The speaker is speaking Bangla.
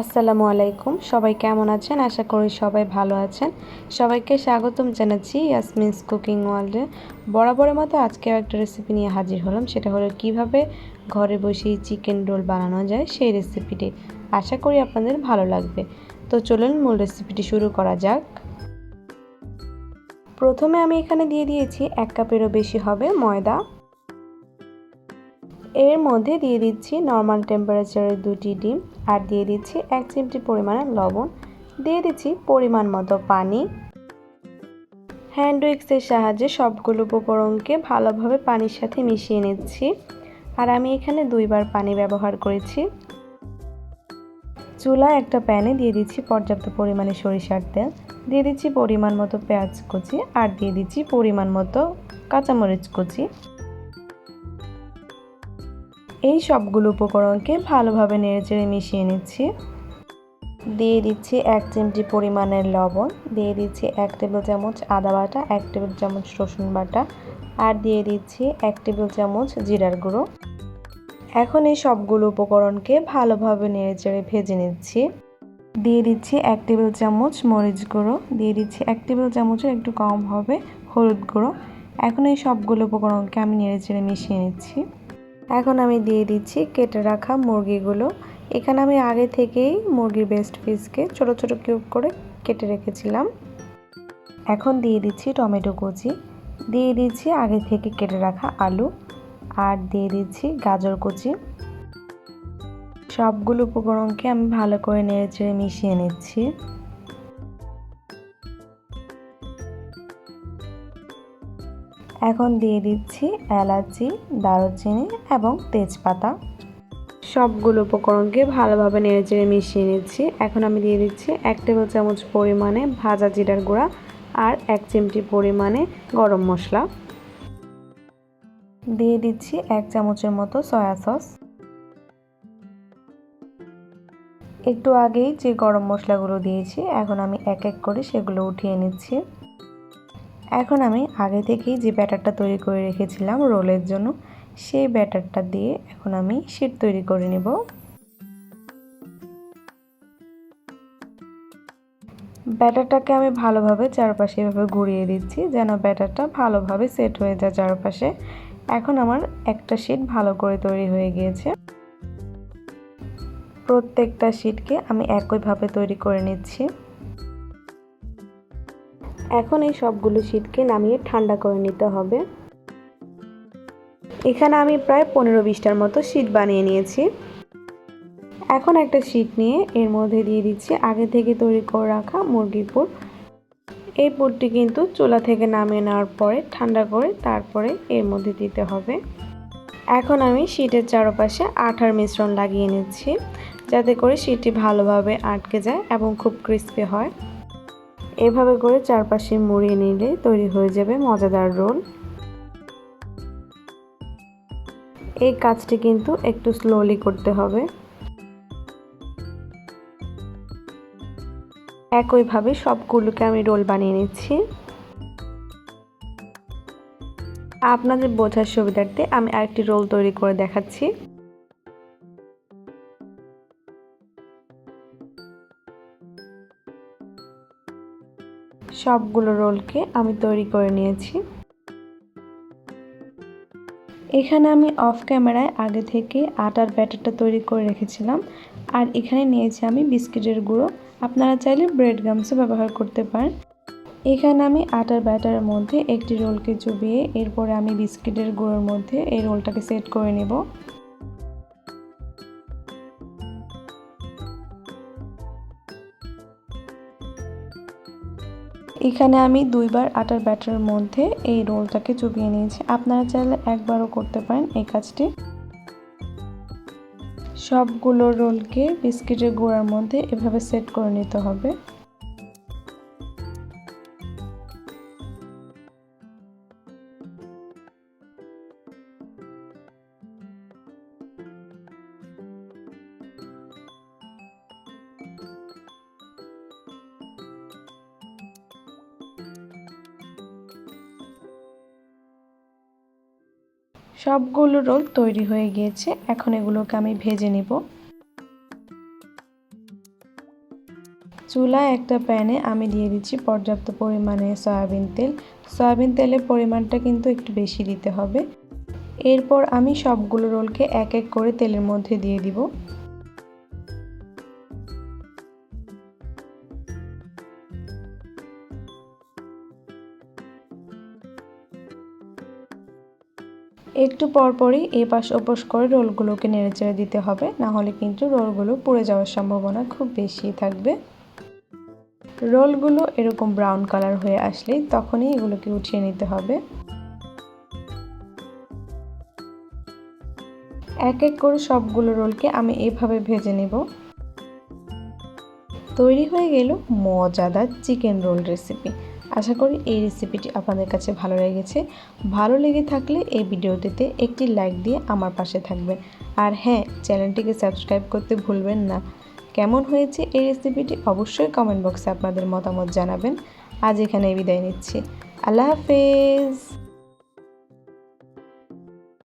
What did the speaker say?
আসসালামু আলাইকুম। সবাই কেমন আছেন? আশা করি সবাই ভালো আছেন। সবাইকে স্বাগতম জানাচ্ছি ইয়াসমিনস কুকিং ওয়ার্ল্ডে। বরাবরের মতো আজকেও একটা রেসিপি নিয়ে হাজির হলাম। সেটা হলো কীভাবে ঘরে বসেই চিকেন রোল বানানো যায় সেই রেসিপিটি আশা করি আপনাদের ভালো লাগবে। তো চলুন মূল রেসিপিটি শুরু করা যাক। প্রথমে আমি এখানে দিয়ে দিয়েছি এক কাপেরও বেশি হবে ময়দা। এর মধ্যে দিয়ে দিচ্ছি নর্মাল টেম্পারেচারের দুটি ডিম। আর দিয়ে দিচ্ছি এক চিমটি পরিমাণে লবণ। দিয়ে দিচ্ছি পরিমাণ মতো পানি। হ্যান্ড উইক্সের সাহায্যে সবগুলো উপকরণকে ভালোভাবে পানির সাথে মিশিয়ে নিচ্ছি। আর আমি এখানে দুইবার পানি ব্যবহার করেছি। চুলা একটা প্যানে দিয়ে দিচ্ছি পর্যাপ্ত পরিমাণে সরিষার তেল। দিয়ে দিচ্ছি পরিমাণ মতো পেঁয়াজ কুচি আর দিয়ে দিচ্ছি পরিমাণ মতো কাঁচামরিচ কুচি। এই সবগুলো উপকরণকে ভালোভাবে নেড়েচেড়ে মিশিয়ে নিচ্ছি। দিয়ে দিচ্ছি এক চিমটি পরিমাণের লবণ, দিয়ে দিচ্ছি এক টেবিল চামচ আদা বাটা, এক টেবিল চামচ রসুন বাটা আর দিয়ে দিচ্ছি এক টেবিল চামচ জিরার গুঁড়ো। এখন এই সবগুলো উপকরণকে ভালোভাবে নেড়েচেড়ে ভেজে নিচ্ছি। দিয়ে দিচ্ছি এক টেবিল চামচ মরিচ গুঁড়ো, দিয়ে দিচ্ছি এক টেবিল চামচের একটু কম হবে হলুদ গুঁড়ো। এখন এই সবগুলো উপকরণকে আমি নেড়েচেড়ে মিশিয়ে নিচ্ছি। এখন আমি দিয়ে দিচ্ছি কেটে রাখা মুরগিগুলো। এখানে আমি আগে থেকেই মুরগির বেস্ট পিসকে ছোট ছোট কিউব করে কেটে রেখেছিলাম। এখন দিয়ে দিচ্ছি টমেটো কুচি। দিয়ে দিচ্ছি আগে থেকে কেটে রাখা আলু। আর দিয়ে দিচ্ছি গাজর কুচি। সবগুলো উপকরণকে আমি ভালো করে নেড়ে চেড়ে মিশিয়ে নিচ্ছি। এখন দিয়ে দিচ্ছি এলাচি দারুচিনি এবং তেজপাতা। সবগুলো উপকরণকে ভালোভাবে নেড়েচেড়ে মিশিয়ে নিচ্ছি। এখন আমি দিয়ে দিচ্ছি এক টেবিল চামচ পরিমাণে ভাজা জিরার গুঁড়া আর এক চিমটি পরিমাণে গরম মশলা। দিয়ে দিচ্ছি এক চামচের মতো সয়া সস। একটু আগেই যে গরম মশলাগুলো দিয়েছি এখন আমি এক এক করে সেগুলো উঠিয়ে নিচ্ছি। এখন আমি আগে থেকেই যে ব্যাটারটা তৈরি করে রেখেছিলাম রোলের জন্য, সেই ব্যাটারটা দিয়ে এখন আমি শীট তৈরি করে নেব। ব্যাটারটাকে আমি ভালোভাবে চারপাশে এভাবে ঘুরিয়ে দিচ্ছি যেন ব্যাটারটা ভালোভাবে সেট হয়ে যায় চারপাশে। এখন আমার একটা শীট ভালো করে তৈরি হয়ে গিয়েছে। প্রত্যেকটা শীটকে আমি একইভাবে তৈরি করে নিচ্ছি। এখন এই সবগুলো শীটকে নামিয়ে ঠান্ডা করে নিতে হবে। এখানে আমি প্রায় পনেরো বিশটার মতো শীট বানিয়ে নিয়েছি। এখন একটা শীট নিয়ে এর মধ্যে দিয়ে দিচ্ছি আগে থেকে তৈরি করে রাখা মুরগির পুর। এই পুরটি কিন্তু চুলা থেকে নামিয়ে নেওয়ার পরে ঠান্ডা করে তারপরে এর মধ্যে দিতে হবে। এখন আমি শীটের চারপাশে আঠার মিশ্রণ লাগিয়ে নিচ্ছি, যাতে করে শীটটি ভালোভাবে আটকে যায় এবং খুব ক্রিস্পি হয়। এভাবে করে চারপাশে মুড়িয়ে নিলে তৈরি হয়ে যাবে মজাদার রোল। এই কাজটি কিন্তু একটু স্লোলি করতে হবে। একইভাবে সবগুলোকে আমি রোল বানিয়ে নিচ্ছি। আপনাদের বোঝার সুবিধার্থে আমি আরেকটি রোল তৈরি করে দেখাচ্ছি। সবগুলো রোলকে আমি তৈরি করে নিয়েছি। এখানে আমি অফ ক্যামেরায় আগে থেকে আটার ব্যাটারটা তৈরি করে রেখেছিলাম। আর এখানে নিয়েছি আমি বিস্কিটের গুঁড়ো। আপনারা চাইলে ব্রেড গামসও ব্যবহার করতে পারেন। এখানে আমি আটার ব্যাটারের মধ্যে একটি রোলকে চুবিয়ে এরপরে আমি বিস্কিটের গুঁড়োর মধ্যে এই রোলটাকে সেট করে নেব। এখানে আমি দুইবার আটার ব্যাটারের মধ্যে এই রোলটাকে চুবিয়ে নিয়েছি। আপনারা চাইলে একবারও করতে পারেন এই কাজটি। সবগুলো রোলকে বিস্কিটের গোড়ার মধ্যে এভাবে সেট করে নিতে হবে। সবগুলো রোল তৈরি হয়ে গিয়েছে। এখন এগুলোকে আমি ভেজে নেব। চুলা একটা প্যানে আমি দিয়ে দিচ্ছি পর্যাপ্ত পরিমাণে সয়াবিন তেল। সয়াবিন তেলের পরিমাণটা কিন্তু একটু বেশি দিতে হবে। এরপর আমি সবগুলো রোলকে এক এক করে তেলের মধ্যে দিয়ে দিব। একটু পরপরই এপাশ ওপাশ করে রোলগুলোকে নেড়েচেড়ে দিতে হবে, না হলে কিন্তু রোলগুলো পুড়ে যাওয়ার সম্ভাবনা খুব বেশি থাকবে। রোলগুলো এরকম ব্রাউন কালার হয়ে আসলেই তখনই এগুলোকে উঠিয়ে নিতে হবে। এক এক করে সবগুলো রোলকে আমি এভাবে ভেজে নেব। তৈরি হয়ে গেল মজাদার চিকেন রোল রেসিপি। আশা করি এই রেসিপিটি আপনাদের কাছে ভালো লেগেছে। ভালো লেগে থাকলে এই ভিডিওটিতে একটি লাইক দিয়ে আমার পাশে থাকবেন। আর হ্যাঁ চ্যানেলটিকে সাবস্ক্রাইব করতে ভুলবেন না। কেমন হয়েছে এই রেসিপিটি অবশ্যই কমেন্ট বক্সে আপনাদের মতামত জানাবেন। আজ এখানে বিদায় নিচ্ছি। আল্লাহ হাফেজ!